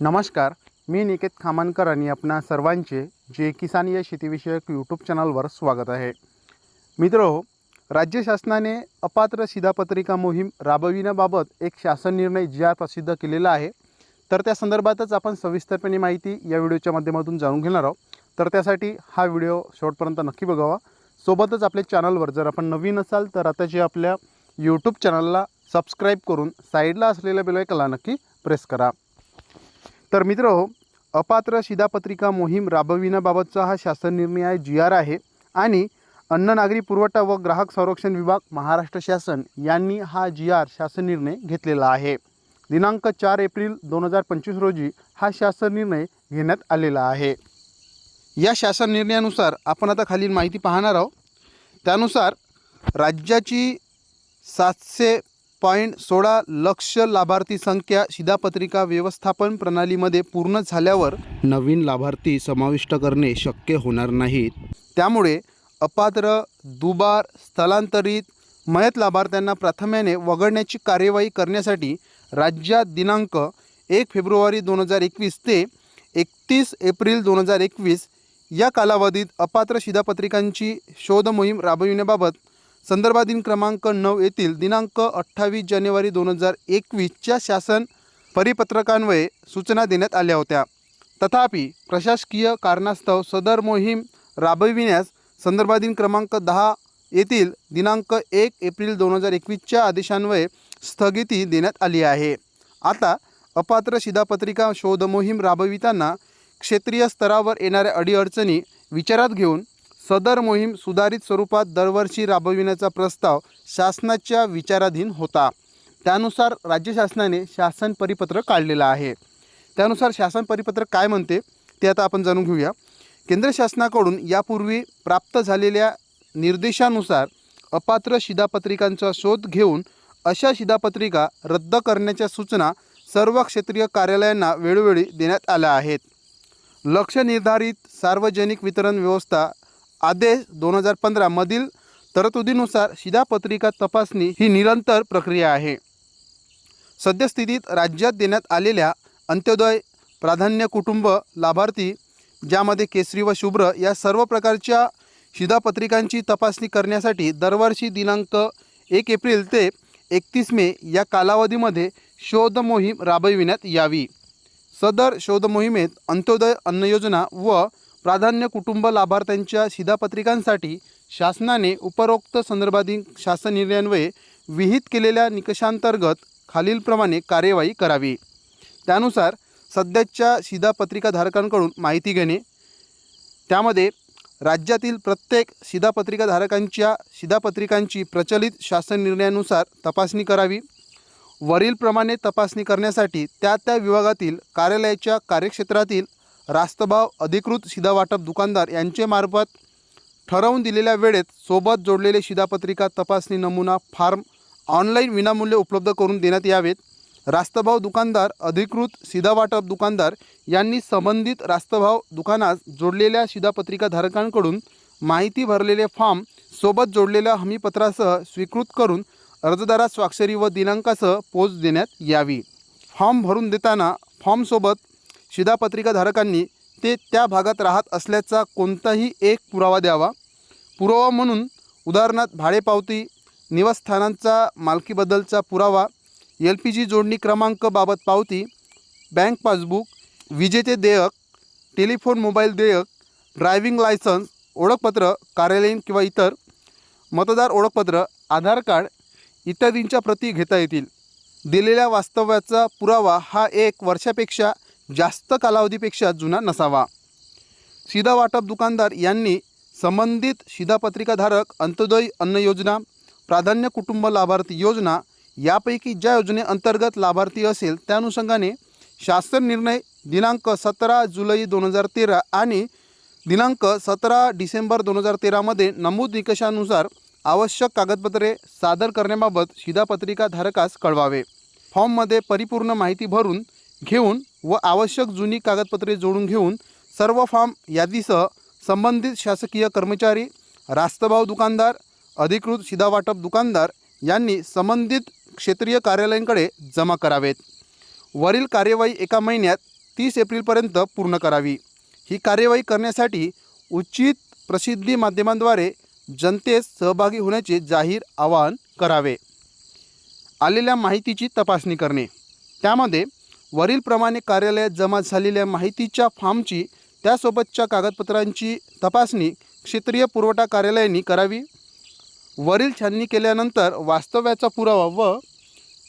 नमस्कार मी निकेत खामानकर आणि आपणा सर्वांचे जे किसान या शेतीविषयक यूट्यूब चॅनलवर स्वागत आहे. मित्र राज्य शासनाने अपात्र शिधापत्रिका मोहीम राबविण्याबाबत एक शासन निर्णय जी आर प्रसिद्ध केलेला आहे तर त्या संदर्भातच आपण सविस्तरपणे माहिती या व्हिडिओच्या माध्यमातून जाणून घेणार आहोत. तर त्यासाठी हा व्हिडिओ शेवटपर्यंत नक्की बघावा. सोबतच आपल्या चॅनलवर जर आपण नवीन असाल तर आताची आपल्या यूट्यूब चॅनलला सबस्क्राईब करून साईडला असलेल्या बेलायकला नक्की प्रेस करा. तर मित्र अपात्र शिधापत्रिका मोहीम राबविण्याबाबतचा हा शासन निर्णय आहे जी आर आहे. आणि अन्न नागरी पुरवठा व ग्राहक संरक्षण विभाग महाराष्ट्र शासन यांनी हा जी आर शासन निर्णय घेतलेला आहे. दिनांक चार एप्रिल दोन हजार पंचवीस रोजी हा शासन निर्णय घेण्यात आलेला आहे. या शासन निर्णयानुसार आपण आता खालील माहिती पाहणार आहोत. त्यानुसार राज्याची सातशे पॉईंट सोळा लक्ष लाभार्थी संख्या शिधापत्रिका व्यवस्थापन प्रणालीमध्ये पूर्ण झाल्यावर नवीन लाभार्थी समाविष्ट करणे शक्य होणार नाहीत. त्यामुळे अपात्र दुबार स्थलांतरित मयत लाभार्थ्यांना प्राथम्याने वगळण्याची कार्यवाही करण्यासाठी राज्यात दिनांक एक फेब्रुवारी दोन हजार एकवीस ते एकतीस एप्रिल दोन हजार एकवीस या कालावधीत अपात्र शिधापत्रिकांची शोध मोहीम राबविण्याबाबत संदर्भाधीन क्रमांक नऊ येथील दिनांक अठ्ठावीस जानेवारी दोन हजार एकवीसच्या शासन परिपत्रकान्वये सूचना देण्यात आल्या होत्या. तथापि प्रशासकीय कारणास्तव सदर मोहीम राबविण्यास संदर्भाधीन क्रमांक दहा येथील दिनांक एक एप्रिल दोन हजार एकवीसच्या आदेशान्वये स्थगिती देण्यात आली आहे. आता अपात्र शिधापत्रिका शोध मोहीम राबविताना क्षेत्रीय स्तरावर येणाऱ्या अडीअडचणी विचारात घेऊन सदर मोहीम सुधारित स्वरूपात दरवर्षी राबविण्याचा प्रस्ताव शासनाच्या विचाराधीन होता. त्यानुसार राज्य शासनाने शासन परिपत्रक काढलेलं आहे. त्यानुसार शासन परिपत्रक काय म्हणते ते आता आपण जाणून घेऊया. केंद्र शासनाकडून यापूर्वी प्राप्त झालेल्या निर्देशानुसार अपात्र शिधापत्रिकांचा शोध घेऊन अशा शिधापत्रिका रद्द करण्याच्या सूचना सर्व क्षेत्रीय कार्यालयांना वेळोवेळी देण्यात आल्या आहेत. लक्ष निर्धारित सार्वजनिक वितरण व्यवस्था आदेश दोन हजार पंधरामधील तरतुदीनुसार शिधापत्रिका तपासणी ही निरंतर प्रक्रिया आहे. सद्यस्थितीत राज्यात देण्यात आलेल्या अंत्योदय प्राधान्य कुटुंब लाभार्थी ज्यामध्ये केसरी व शुभ्र या सर्व प्रकारच्या शिधापत्रिकांची तपासणी करण्यासाठी दरवर्षी दिनांक एक एप्रिल ते एकतीस मे या कालावधीमध्ये शोध मोहीम राबविण्यात यावी. सदर शोध मोहिमेत अंत्योदय अन्न योजना व प्राधान्य कुटुंब लाभार्थ्यांच्या शिधापत्रिकांसाठी शासनाने उपरोक्त संदर्भाधीन शासन निर्णयान्वये विहित केलेल्या निकषांतर्गत खालीलप्रमाणे कार्यवाही करावी. त्यानुसार सध्याच्या शिधापत्रिकाधारकांकडून माहिती घेणे त्यामध्ये राज्यातील प्रत्येक शिधापत्रिकाधारकांच्या शिधापत्रिकांची प्रचलित शासन निर्णयानुसार तपासणी करावी. वरीलप्रमाणे तपासणी करण्यासाठी त्या त्या विभागातील कार्यालयाच्या कार्यक्षेत्रातील रास्तभाव अधिकृत शिधावाटप दुकानदार यांचे मार्फत ठरवून दिलेल्या वेळेत सोबत जोडलेले शिधापत्रिका तपासणी नमुना फॉर्म ऑनलाईन विनामूल्य उपलब्ध करून देण्यात यावेत. रास्तभाव दुकानदार अधिकृत शिधावाटप दुकानदार यांनी संबंधित रास्तभाव दुकानास जोडलेल्या शिधापत्रिका धारकांकडून माहिती भरलेले फॉर्म सोबत जोडलेल्या हमीपत्रासह स्वीकृत करून अर्जदारास स्वाक्षरी व दिनांकासह पोच देण्यात यावी. फॉर्म भरून देताना फॉर्मसोबत शिधापत्रिकाधारकांनी ते त्या भागात राहत असल्याचा कोणताही एक पुरावा द्यावा. पुरावा म्हणून उदाहरणार्थ भाडेपावती निवासस्थानांचा मालकीबद्दलचा पुरावा एल पी जी जोडणी क्रमांकबाबत पावती बँक पासबुक विजेते देयक टेलिफोन मोबाईल देयक ड्रायव्हिंग लायसन्स ओळखपत्र कार्यालयीन किंवा इतर मतदार ओळखपत्र आधार कार्ड इत्यादींच्या प्रती घेता येतील. दिलेल्या वास्तव्याचा पुरावा हा एक वर्षापेक्षा जास्त कालावधीपेक्षा जुना नसावा. शिधा वाटप दुकानदार यांनी संबंधित शिधापत्रिकाधारक अंत्योदय अन्न योजना प्राधान्य कुटुंब लाभार्थी योजना यापैकी ज्या योजनेअंतर्गत लाभार्थी असेल त्या अनुषंगाने शासन निर्णय दिनांक सतरा जुलै दोन हजार तेरा आणि दिनांक सतरा डिसेंबर दोन हजार तेरामध्ये नमूद निकषानुसार आवश्यक कागदपत्रे सादर करण्याबाबत शिधापत्रिका धारकास कळवावे. फॉर्ममध्ये परिपूर्ण माहिती भरून घेऊन व आवश्यक जुनी कागदपत्रे जोडून घेऊन सर्व फॉर्म यादीसह संबंधित शासकीय कर्मचारी रास्तभाव दुकानदार अधिकृत शिधावाटप दुकानदार यांनी संबंधित क्षेत्रीय कार्यालयांकडे जमा करावेत. वरील कार्यवाही एका महिन्यात तीस एप्रिलपर्यंत पूर्ण करावी. ही कार्यवाही करण्यासाठी उचित प्रसिद्धी माध्यमांद्वारे जनतेस सहभागी होण्याचे जाहीर आवाहन करावे. आलेल्या माहितीची तपासणी करणे. त्यामध्ये वरीलप्रमाणे कार्यालयात जमा झालेल्या माहितीच्या फॉर्मची त्यासोबतच्या कागदपत्रांची तपासणी क्षेत्रीय पुरवठा कार्यालयाने करावी. वरील छाननी केल्यानंतर वास्तव्याचा पुरावा व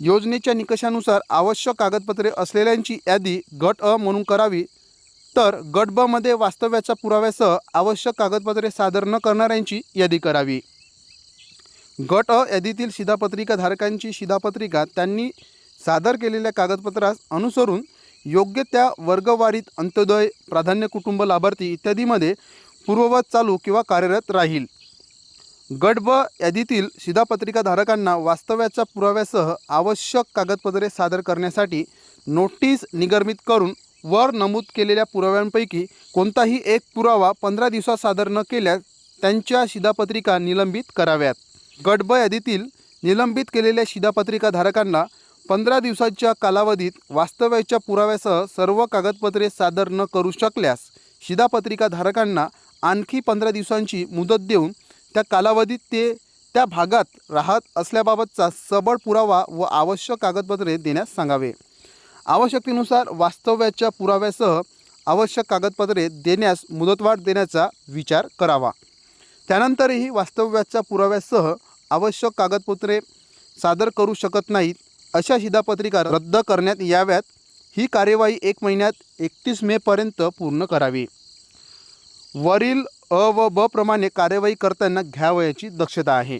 योजनेच्या निकषानुसार आवश्यक कागदपत्रे असलेल्यांची यादी गट अ म्हणून करावी. तर गट ब मध्ये वास्तव्याच्या पुराव्यासह आवश्यक कागदपत्रे सादर न करणाऱ्यांची यादी करावी. गट अ यादीतील शिधापत्रिका धारकांची शिधापत्रिका त्यांनी सादर केलेल्या कागदपत्रास अनुसरून योग्य त्या वर्गवारीत अंत्योदय प्राधान्य कुटुंब लाभार्थी इत्यादीमध्ये पूर्ववत चालू किंवा कार्यरत राहील. गट ब यादीतील शिधापत्रिकाधारकांना वास्तव्याच्या पुराव्यासह आवश्यक कागदपत्रे सादर करण्यासाठी नोटीस निगर्मित करून वर नमूद केलेल्या पुराव्यांपैकी कोणताही एक पुरावा पंधरा दिवसात सादर न केल्यास त्यांच्या शिधापत्रिका निलंबित कराव्यात. गट ब यादीतील निलंबित केलेल्या शिधापत्रिकाधारकांना धारकांना पंधरा दिवसाच्या कालावधीत वास्तव्याच्या पुराव्यासह सर्व कागदपत्रे सादर न करू शकल्यास शिधापत्रिका धारकांना आणखी पंधरा दिवसांची मुदत देऊन त्या कालावधीत ते त्या भागात राहत असल्याबाबतचा सबळ पुरावा व आवश्यक कागदपत्रे देण्यास सांगावे. आवश्यकतेनुसार वास्तव्याच्या पुराव्यासह आवश्यक कागदपत्रे देण्यास मुदतवाढ देण्याचा विचार करावा. त्यानंतरही वास्तव्याच्या पुराव्यासह आवश्यक कागदपत्रे सादर करू शकत नाहीत अशा शिधापत्रिका रद्द करण्यात याव्यात. ही कार्यवाही एक महिन्यात एकतीस मेपर्यंत पूर्ण करावी. वरील अ व ब प्रमाणे कार्यवाही करताना घ्यावयाची दक्षता आहे.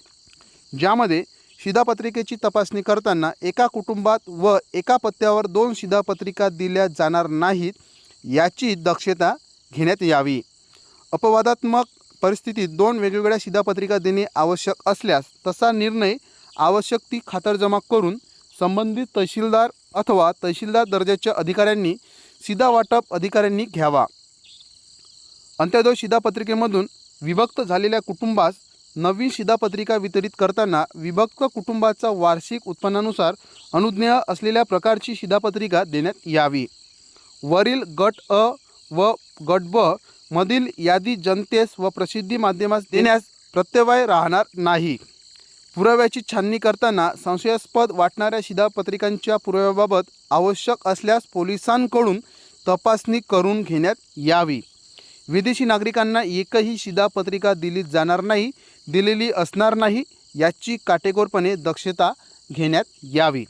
ज्यामध्ये शिधापत्रिकेची तपासणी करताना एका कुटुंबात व एका पत्त्यावर दोन शिधापत्रिका दिल्या जाणार नाहीत याची दक्षता घेण्यात यावी. अपवादात्मक परिस्थितीत दोन वेगवेगळ्या शिधापत्रिका देणे आवश्यक असल्यास तसा निर्णय आवश्यक ती खातरजमा करून संबंधित तहसीलदार अथवा तहसीलदार दर्जाच्या अधिकाऱ्यांनी सीधा वाटप अधिकाऱ्यांनी घ्यावा. अंत्योदय शिधापत्रिकेमधून विभक्त झालेल्या कुटुंबास नवीन शिधापत्रिका वितरित करताना विभक्त कुटुंबाचा वार्षिक उत्पन्नानुसार अनुज्ञेय असलेल्या प्रकारची शिधापत्रिका देण्यात यावी. वरील गट अ व गट ब मधील यादी जनतेस व प्रसिद्धी माध्यमास देण्यास प्रत्यवाय राहणार नाही. पुराव्याची छाननी करताना संशयास्पद वाटणाऱ्या शिधापत्रिकांच्या पुराव्याबाबत आवश्यक असल्यास पोलिसांकडून तपासणी करून घेण्यात यावी. विदेशी नागरिकांना एकही शिधापत्रिका दिली जाणार नाही दिलेली असणार नाही याची काटेकोरपणे दक्षता घेण्यात यावी.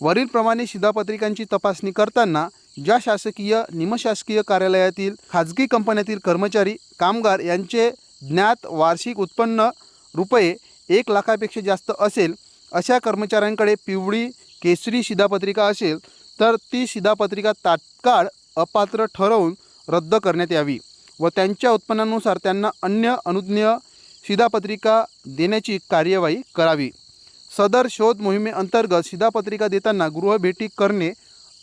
वरीलप्रमाणे शिधापत्रिकांची तपासणी करताना ज्या शासकीय निमशासकीय कार्यालयातील खाजगी कंपन्यातील कर्मचारी कामगार यांचे ज्ञात वार्षिक उत्पन्न रुपये एक लाखापेक्षा जास्त असेल अशा कर्मचाऱ्यांकडे पिवळी केसरी शिधापत्रिका असेल तर ती शिधापत्रिका तात्काळ अपात्र ठरवून रद्द करण्यात यावी व त्यांच्या उत्पन्नानुसार त्यांना अन्य अनुज्ञेय शिधापत्रिका देण्याची कार्यवाही करावी. सदर शोध मोहिमेअंतर्गत शिधापत्रिका देताना गृहभेटी करणे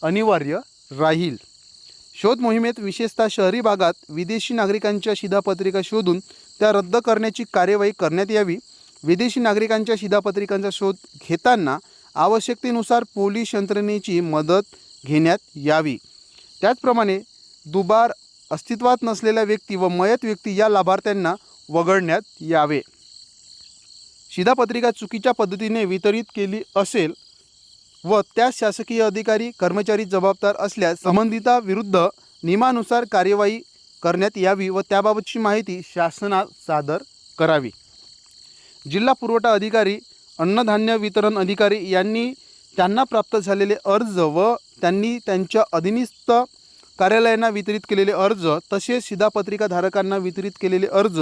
अनिवार्य राहील. शोध मोहिमेत विशेषतः शहरी भागात विदेशी नागरिकांच्या शिधापत्रिका शोधून त्या रद्द करण्याची कार्यवाही करण्यात यावी. विदेशी नागरिकांच्या शिधापत्रिकांचा शोध घेताना आवश्यकतेनुसार पोलीस यंत्रणेची मदत घेण्यात यावी. त्याचप्रमाणे दुबार अस्तित्वात नसलेल्या व्यक्ती व मयत व्यक्ती या लाभार्थ्यांना वगळण्यात यावे. शिधापत्रिका चुकीच्या पद्धतीने वितरित केली असेल व त्या शासकीय अधिकारी कर्मचारी जबाबदार असल्यास संबंधिताविरुद्ध नियमानुसार कार्यवाही करण्यात यावी व त्याबाबतची माहिती शासनात सादर करावी. जिल्हा पुरवठा अधिकारी अन्नधान्य वितरण अधिकारी यांनी त्यांना प्राप्त झालेले अर्ज व त्यांनी त्यांच्या अधीनस्थ कार्यालयांना वितरित केलेले अर्ज तसेच शिधापत्रिका धारकांना वितरित केलेले अर्ज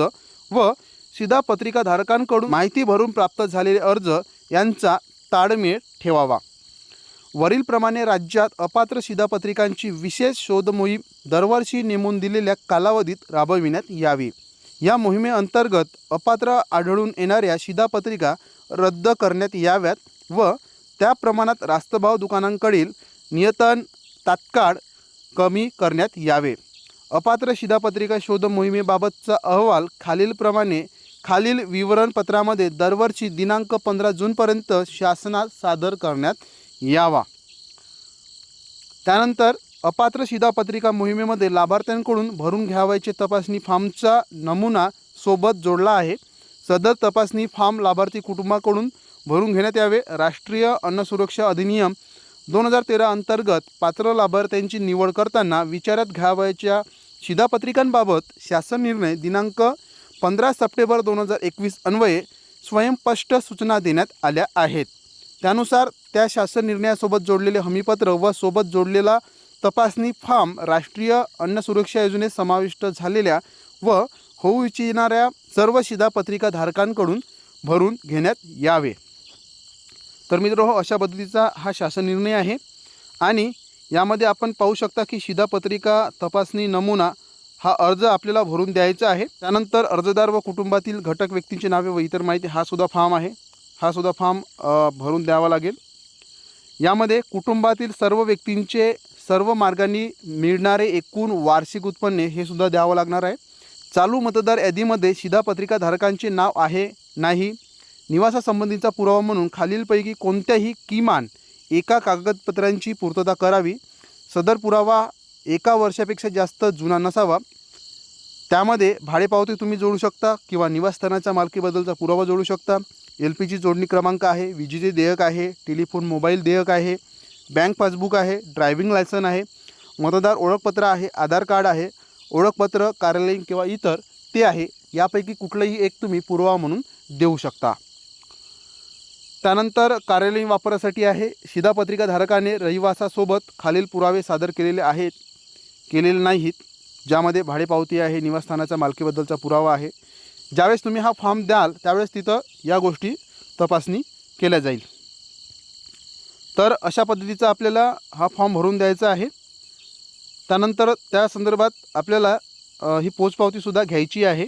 व शिधापत्रिका धारकांकडून माहिती भरून प्राप्त झालेले अर्ज यांचा ताळमेळ ठेवावा. वरीलप्रमाणे राज्यात अपात्र शिधापत्रिकांची विशेष शोध मोहीम दरवर्षी नेमून दिलेल्या कालावधीत राबविण्यात यावी. या मोहिमेअंतर्गत अपात्र आढळून येणाऱ्या शिधापत्रिका रद्द करण्यात याव्यात व त्या प्रमाणात रास्तभाव दुकानांकडील नियतन तात्काळ कमी करण्यात यावे. अपात्र शिधापत्रिका शोध मोहिमेबाबतचा अहवाल खालीलप्रमाणे खालील विवरणपत्रामध्ये दरवर्षी दिनांक पंधरा जूनपर्यंत शासनात सादर करण्यात यावा. त्यानंतर अपात्र शिधापत्रिका मोहिमेमध्ये लाभार्थ्यांकडून भरून घ्यावयाचे तपासणी फॉर्मचा नमुना सोबत जोडला आहे. सदर तपासणी फॉर्म लाभार्थी कुटुंबाकडून भरून घेण्यात यावे. राष्ट्रीय अन्न सुरक्षा अधिनियम दोन हजार तेरा अंतर्गत पात्र लाभार्थ्यांची निवड करताना विचारात घ्यावयाच्या शिधापत्रिकांबाबत शासन निर्णय दिनांक पंधरा सप्टेंबर दोन हजार एकवीस अन्वये स्वयंस्पष्ट सूचना देण्यात आल्या आहेत. त्यानुसार त्या शासन निर्णयासोबत जोडलेले हमीपत्र व सोबत जोडलेला तपासणी फॉर्म राष्ट्रीय अन्न सुरक्षा योजनेत समाविष्ट झालेल्या व होऊ इच्छिणाऱ्या सर्व शिधापत्रिका धारकांकडून भरून घेण्यात यावे. तर मित्र हो अशा पद्धतीचा हा शासन निर्णय आहे आणि यामध्ये आपण पाहू शकता की शिधापत्रिका तपासणी नमुना हा अर्ज आपल्याला भरून द्यायचा आहे. त्यानंतर अर्जदार व कुटुंबातील घटक व्यक्तींची नावे व इतर माहिती हा सुद्धा फॉर्म आहे. हा सुद्धा फॉर्म भरून द्यावा लागेल. यामध्ये कुटुंबातील सर्व व्यक्तींचे सर्व मार्गांनी मिळणारे एकूण वार्षिक उत्पन्न हे सुद्धा द्यावं लागणार आहे. चालू मतदार यादीमध्ये शिधापत्रिका धारकांचे नाव आहे नाही. निवासासंबंधीचा पुरावा म्हणून खालीलपैकी कोणत्याही किमान एका कागदपत्रांची पूर्तता करावी. सदर पुरावा एका वर्षापेक्षा जास्त जुना नसावा. त्यामध्ये भाडेपावती तुम्ही जोडू शकता किंवा निवासस्थानाच्या मालकीबद्दलचा पुरावा जोडू शकता. एल पी जी जोडणी क्रमांक आहे विजेचे देयक आहे टेलिफोन मोबाईल देयक आहे बँक पासबुक आहे ड्रायव्हिंग लायसन आहे मतदार ओळखपत्र आहे आधार कार्ड आहे ओळखपत्र कार्यालयीन किंवा इतर ते आहे यापैकी कुठलंही एक तुम्ही पुरावा म्हणून देऊ शकता. त्यानंतर कार्यालयीन वापरासाठी आहे शिधापत्रिका धारकाने रहिवासासोबत खालील पुरावे सादर केलेले आहेत केलेले नाहीत ज्यामध्ये भाडेपावती आहे निवासस्थानाच्या मालकीबद्दलचा पुरावा आहे ज्यावेळेस तुम्ही हा फॉर्म द्याल त्यावेळेस तिथं या गोष्टी तपासणी केल्या जाईल. तर अशा पद्धतीचा आपल्याला हा फॉर्म भरून द्यायचा आहे. त्यानंतर त्या संदर्भात आपल्याला ही पोचपावतीसुद्धा घ्यायची आहे.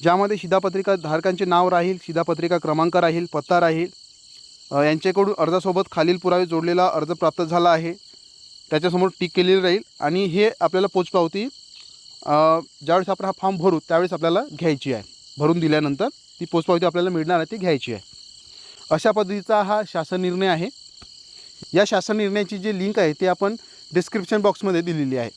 ज्यामध्ये शिधापत्रिका धारकांचे नाव राहील शिधापत्रिका क्रमांक राहील पत्ता राहील. यांच्याकडून अर्जासोबत खालील पुरावे जोडलेला अर्ज प्राप्त झाला आहे. त्याच्यासमोर टिक केलेली राहील आणि हे आपल्याला पोचपावती ज्यावेळेस आपण हा फॉर्म भरू त्यावेळेस आपल्याला घ्यायची आहे. भरून दिल्यानंतर ती पोचपावती आपल्याला मिळणार आहे ती घ्यायची आहे. अशा पद्धतीचा हा शासन निर्णय आहे. या शासन निर्णयाची जी लिंक आहे ती आपण डिस्क्रिप्शन बॉक्समध्ये दिलेली आहे.